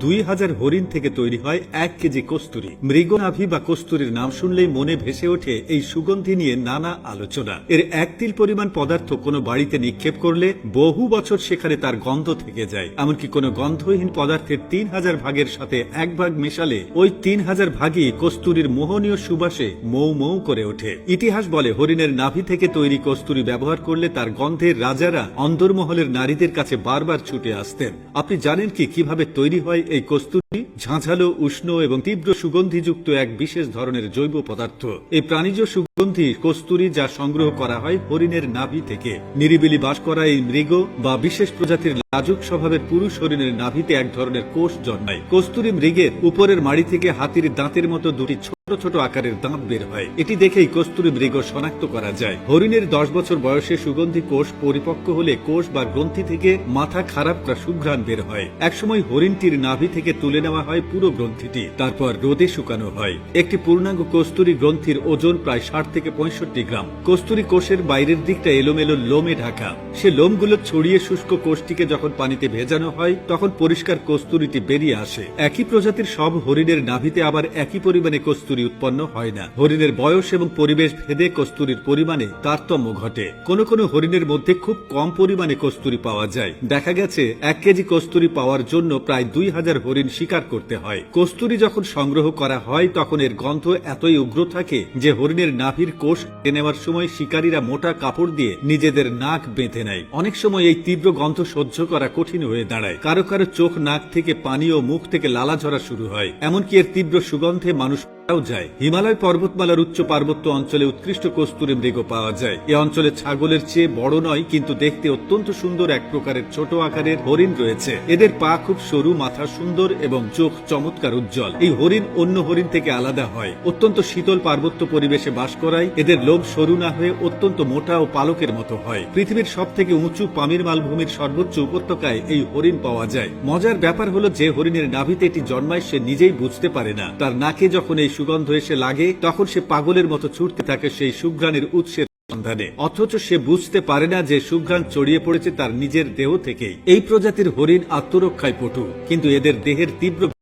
দুই হাজার হরিণ থেকে তৈরি হয় এক কেজি কস্তুরি। মৃগনাভি বা কস্তুরির নাম শুনলেই মনে ভেসে ওঠে এই সুগন্ধি নিয়ে নানা আলোচনা। এর এক তিল পরিমাণ পদার্থ কোনো বাড়িতে নিক্ষেপ করলে বহু বছর সেখানে তার গন্ধ থেকে যায়। এমনকি কোনো গন্ধহীন পদার্থের তিন হাজার ভাগের সাথে এক ভাগ মেশালে ওই তিন হাজার ভাগই কস্তুরির মোহনীয় সুবাসে মৌ মৌ করে ওঠে। ইতিহাস বলে হরিণের নাভি থেকে তৈরি কস্তুরি ব্যবহার করলে তার গন্ধের রাজারা অন্দরমহলের নারীদের কাছে বারবার ছুটে আসতেন। আপনি জানেন কি কীভাবে তৈরি হয় এই কস্তুরি ঝাঁঝালো, উষ্ণ এবং তীব্র সুগন্ধিযুক্ত এক বিশেষ ধরনের জৈব পদার্থ। এই প্রাণীজ সুগন্ধি কস্তুরি যা সংগ্রহ করা হয় হরিণের নাভি থেকে। নিরিবিলি বাস করা এই মৃগ বা বিশেষ প্রজাতির লাজুক স্বভাবের পুরুষ হরিণের নাভিতে এক ধরনের কোষ জন্মায়। কস্তুরি মৃগের উপরের মাড়ি থেকে হাতির দাঁতের মতো দুটি ছোট ছোট আকারের দাঁত বের হয়। এটি দেখেই কস্তুরি মৃগ শনাক্ত করা যায়। হরিণের দশ বছর বয়সে সুগন্ধি কোষ পরিপক্ক হলে কোষ বা গ্রন্থি থেকে মাথা খারাপ করা সুঘ্রাণ বের হয়। একসময় হরিণটির নাভি থেকে তুলে নেওয়া হয় পুরো গ্রন্থিটি। তারপর রোদে শুকানো হয়। একটি পূর্ণাঙ্গ কস্তুরি গ্রন্থির ওজন প্রায় ষাট থেকে পঁয়ষট্টি গ্রাম। কস্তুরি কোষের বাইরের দিকটা এলোমেলো লোমে ঢাকা। সে লোমগুলো ছড়িয়ে শুষ্ক কোষটিকে যখন পানিতে ভেজানো হয়, তখন পরিষ্কার কস্তুরিটি বেরিয়ে আসে। একই প্রজাতির সব হরিণের নাভিতে আবার একই পরিমাণে কস্তুরি উৎপন্ন হয় না। হরিণের বয়স এবং পরিবেশ ভেদে কস্তুরির পরিমাণে তারতম্য ঘটে। কোনো কোনো হরিণের মধ্যে খুব কম পরিমাণে কস্তুরি পাওয়া যায়। দেখা গেছে, এক কেজি কস্তুরি পাওয়ার জন্য প্রায় দুই হাজার হরিণ শিকার করতে হয়। কস্তুরি যখন সংগ্রহ করা হয়, তখন এর গন্ধ এতই উগ্র থাকে যে হরিণের নাভির কোষ নেওয়ার সময় শিকারীরা মোটা কাপড় দিয়ে নিজেদের নাক বেঁধে নেয়। অনেক সময় এই তীব্র গন্ধ সহ্য করা কঠিন হয়ে দাঁড়ায়। কারও কারও চোখ, নাক থেকে পানি ও মুখ থেকে লালা ঝরা শুরু হয়। এমনকি এর তীব্র সুগন্ধে মানুষ যায়। হিমালয় পর্বতমালার উচ্চ পার্বত্য অঞ্চলে উৎকৃষ্ট কস্তুরি মৃগ পাওয়া যায়। এ অঞ্চলে ছাগলের চেয়ে বড় নয়, কিন্তু দেখতে অত্যন্ত সুন্দর এক প্রকারের ছোট আকারের হরিণ রয়েছে। এদের পা খুব সরু, মাথা সুন্দর এবং চোখ চমৎকার উজ্জ্বল। এই হরিণ অন্য হরিণ থেকে আলাদা হয়। অত্যন্ত শীতল পার্বত্য পরিবেশে বাস করায় এদের লোভ সরু না হয়ে অত্যন্ত মোটা ও পালকের মতো হয়। পৃথিবীর সব থেকে উঁচু পামির মালভূমির সর্বোচ্চ উপত্যকায় এই হরিণ পাওয়া যায়। মজার ব্যাপার হলো যে হরিণের নাভিতে এটি জন্মায় সে নিজেই বুঝতে পারে না। তার নাকে যখন এই সুগন্ধ এসে লাগে, তখন সে পাগলের মতো ছুটতে থাকে সেই সুঘ্রাণের উৎসের সন্ধানে। অথচ সে বুঝতে পারে না যে সুঘ্রাণ ছড়িয়ে পড়েছে তার নিজের দেহ থেকেই। এই প্রজাতির হরিণ আত্মরক্ষায় পটু, কিন্তু এদের দেহের তীব্র